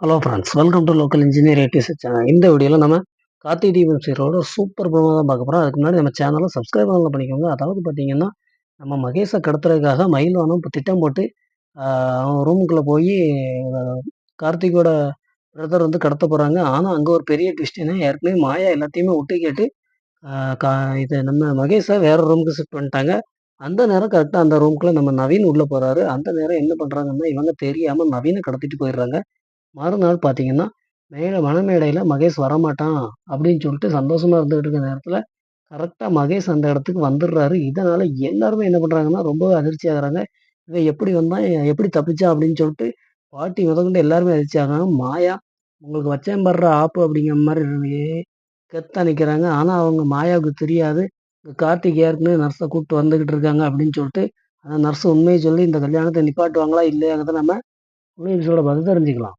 Hello friends welcome to local engineer ATS channel இந்த வீடியோவில் நம்ம கார்த்தி டிவிஎம் சீரோட சூப்பர் ப்ரோமோ தான் பார்க்க போகிறோம் அதுக்கு முன்னாடி நம்ம சேனலை சப்ஸ்கிரைப் பண்ணல பண்ணிக்கோங்க. அதாவது பார்த்தீங்கன்னா நம்ம மகேஷை கடத்துறதுக்காக மயில்வானம் இப்போ திட்டம் போட்டு ரூமுக்குள்ளே போய் கார்த்திகோட பிரதர் வந்து கடத்த போகிறாங்க ஆனால் அங்கே ஒரு பெரிய ட்விஸ்ட் ஏற்கனவே மாயா எல்லாத்தையுமே விட்டு கேட்டு கா இது நம்ம மகேஷை வேறு ரூமுக்கு ஷிஃப்ட் பண்ணிட்டாங்க. அந்த நேரம் கரெக்டாக அந்த ரூமுக்குள்ளே நம்ம நவீன் உள்ளே போகிறாரு அந்த நேரம் என்ன பண்ணுறாங்கன்னா இவங்க தெரியாமல் நவீனை கடத்திட்டு போயிடுறாங்க. மறுநாள் பார்த்தீங்கன்னா மேலே வனமேடையில் மகேஷ் வரமாட்டான் அப்படின்னு சொல்லிட்டு சந்தோஷமாக இருந்துகிட்டு இருக்க நேரத்தில் கரெக்டாக மகேஷ் அந்த இடத்துக்கு வந்துடுறாரு. இதனால் எல்லாருமே என்ன பண்ணுறாங்கன்னா ரொம்ப அதிர்ச்சி ஆகுறாங்க. இவன் எப்படி வந்தான் எப்படி தப்பிச்சா அப்படின்னு சொல்லிட்டு பாட்டி முதற்கொண்டு எல்லாருமே அதிர்ச்சி ஆகுறாங்க. மாயா உங்களுக்கு வச்சேன் படுற ஆப்பு அப்படிங்கிற மாதிரி இருந்து கெத்தா நிற்கிறாங்க ஆனால் அவங்க மாயாவுக்கு தெரியாது. இந்த கார்த்திக் ஏற்கனவே நர்ஸை கூப்பிட்டு வந்துக்கிட்டு இருக்காங்க அப்படின்னு சொல்லிட்டு அந்த நர்ஸ் உண்மையை சொல்லி இந்த கல்யாணத்தை நிப்பாட்டுவாங்களா இல்லையாங்கிறத நம்ம எபிசோட பார்த்து தெரிஞ்சுக்கலாம்.